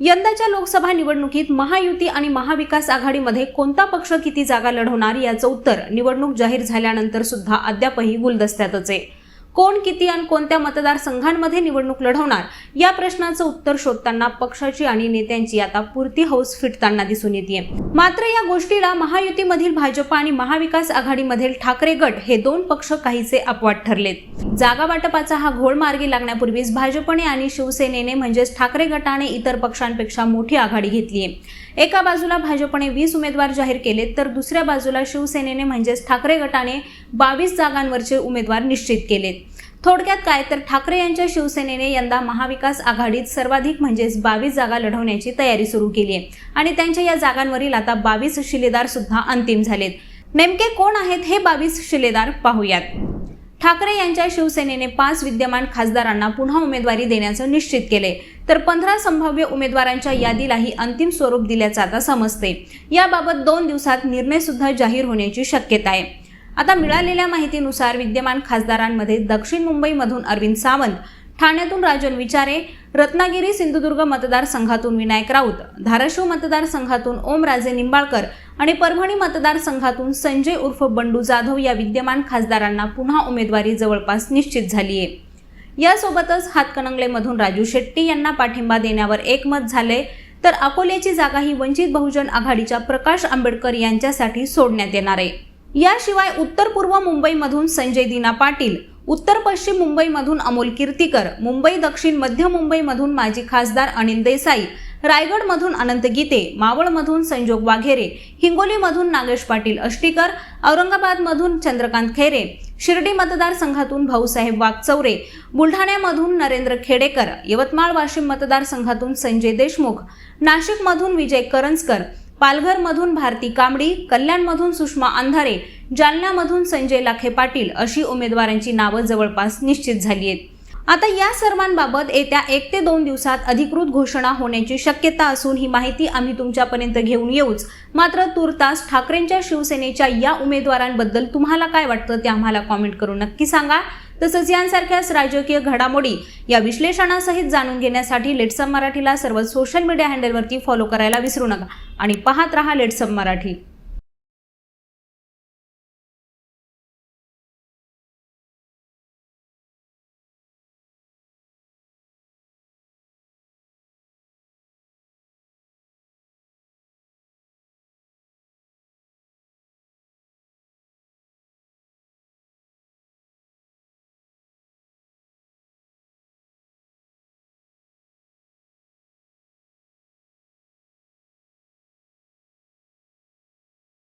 यंदाच्या लोकसभा निवडणुकीत महायुती आणि महाविकास आघाडीमध्ये कोणता पक्ष किती जागा लढवणार याचं उत्तर निवडणूक जाहीर झाल्यानंतर सुद्धा अद्यापही गुलदस्त्यातच आहे. कोण किती आणि कोणत्या मतदारसंघांमध्ये निवडणूक लढवणार? या प्रश्नाचं उत्तर शोधताना पक्षाची आणि नेत्यांची आता पुरती हौस फिटताना दिसून येते मात्र या गोष्टीला महायुतीमधील भाजप आणि महाविकास आघाडीमधील ठाकरे गट हे दोन पक्ष काहीसे अपवाद ठरलेत. जागा वाटपाचा हा घोळ मार्गी लागण्यापूर्वीच भाजपने आणि शिवसेनेने म्हणजेच ठाकरे गटाने इतर पक्षांपेक्षा मोठी आघाडी घेतली आहे एका बाजूला भाजपने वीस उमेदवार जाहीर केले तर दुसऱ्या बाजूला शिवसेनेने म्हणजेच ठाकरे गटाने बावीस जागांवरचे उमेदवार निश्चित केलेत. थोडक्यात काय तर ठाकरे यांच्या शिवसेनेने यंदा महाविकास आघाडीत सर्वाधिक म्हणजेच बावीस जागा लढवण्याची तयारी सुरू केली आहे. आणि त्यांच्या या जागांवरील आता बावीस शिलेदार सुद्धा अंतिम झालेत. नेमके कोण आहेत हे बावीस शिलेदार पाहूयात. ठाकरे यांच्या शिवसेनेने पाच विद्यमान खासदारांना पुन्हा उमेदवारी देण्याचं निश्चित केले तर पंधरा संभाव्य उमेदवारांच्या यादीलाही अंतिम स्वरूप दिल्याचं आता समजते याबाबत दोन दिवसात निर्णय सुद्धा जाहीर होण्याची शक्यता आहे. आता मिळालेल्या माहितीनुसार विद्यमान खासदारांमध्ये दक्षिण मुंबईमधून अरविंद सावंत ठाण्यातून राजन विचारे रत्नागिरी सिंधुदुर्ग मतदारसंघातून विनायक राऊत धाराशिव मतदारसंघातून ओमराजे निंबाळकर आणि परभणी मतदारसंघातून संजय उर्फ बंडू जाधव या विद्यमान खासदारांना पुन्हा उमेदवारी जवळपास निश्चित झाली आहे यासोबतच हातकणंगलेमधून राजू शेट्टी यांना पाठिंबा देण्यावर एकमत झाले तर अकोल्याची जागा ही वंचित बहुजन आघाडीच्या प्रकाश आंबेडकर यांच्यासाठी सोडण्यात येणार आहे. याशिवाय उत्तर पूर्व मुंबईमधून संजय दिना पाटील उत्तर पश्चिम मुंबईमधून अमोल कीर्तीकर मुंबई दक्षिण मध्य मुंबईमधून माजी खासदार अनिल देसाई रायगडमधून अनंत गीते मावळमधून संजोग वाघेरे हिंगोलीमधून नागेश पाटील अष्टीकर औरंगाबादमधून चंद्रकांत खैरे शिर्डी मतदारसंघातून भाऊसाहेब वाघचौरे बुलढाण्यामधून नरेंद्र खेडेकर यवतमाळ वाशिम मतदारसंघातून संजय देशमुख नाशिकमधून विजय करंजकर पालघरमधून भारती कांबडी कल्याणमधून सुषमा अंधारे जालन्यामधून संजय लाखे पाटील अशी उमेदवारांची नावं जवळपास निश्चित झाली आहेत. आता या सर्वांबाबत येत्या एक ते दोन दिवसात अधिकृत घोषणा होण्याची शक्यता असून ही माहिती आम्ही तुमच्यापर्यंत घेऊन येऊच. मात्र तुर्तास ठाकरेंच्या शिवसेनेच्या या उमेदवारांबद्दल तुम्हाला काय वाटतं ते आम्हाला कॉमेंट करून नक्की सांगा. तसंच यांसारख्याच राजकीय घडामोडी या विश्लेषणासहित जाणून घेण्यासाठी लेटसम मराठीला सर्व सोशल मीडिया हँडलवरती फॉलो करायला विसरू नका. आणि पाहत रहा लेटसम मराठी.